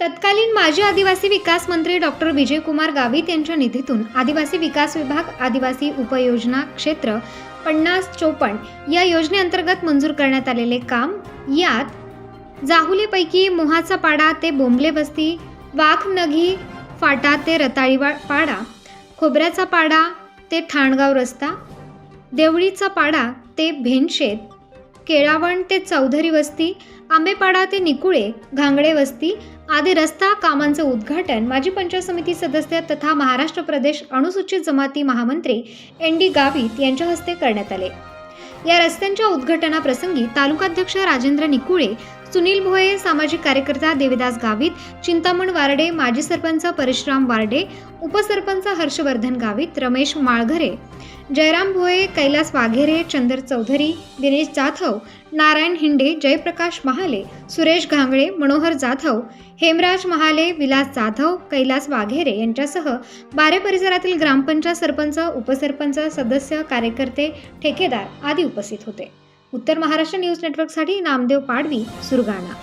तत्कालीन माजी आदिवासी विकास मंत्री डॉक्टर विजयकुमार गावित यांच्या निधीतून आदिवासी विकास विभाग आदिवासी उपयोजना क्षेत्र पन्नास चोपन्न या योजनेअंतर्गत मंजूर करण्यात आलेले काम यात जाहुलीपैकी मोहाचा पाडा ते बोंबले वस्ती वाघनगी फाटा ते रताळीवा पाडा खोबऱ्याचा पाडा ते ठाणगाव रस्ता देवळीचा पाडा ते भेनशेत केळावण ते चौधरी वस्ती आंबेपाडा ते निकुळे घांगडे वस्ती आदी रस्ता कामांचं उद्घाटन माजी पंचायत समिती सदस्य तथा महाराष्ट्र प्रदेश अनुसूचित जमाती महामंत्री एन डी गावित यांच्या हस्ते करण्यात आले. या रस्त्यांच्या उद्घाटनाप्रसंगी तालुकाध्यक्ष राजेंद्र निकुळे सुनील भोये सामाजिक कार्यकर्ता देविदास गावित चिंतामण वारडे माजी सरपंच परशुराम वारडे उपसरपंच हर्षवर्धन गावित रमेश माळघरे जयराम भोये कैलास वाघेरे चंदर चौधरी दिनेश जाधव नारायण हिंडे जयप्रकाश महाले सुरेश घांगळे मनोहर जाधव हेमराज महाले विलास जाधव कैलास वाघेरे यांच्यासह बारे परिसरातील ग्रामपंचायत सरपंच उपसरपंच सदस्य कार्यकर्ते ठेकेदार आदी उपस्थित होते. उत्तर महाराष्ट्र न्यूज नेटवर्कसाठी नामदेव पाडवी सुरगाणा.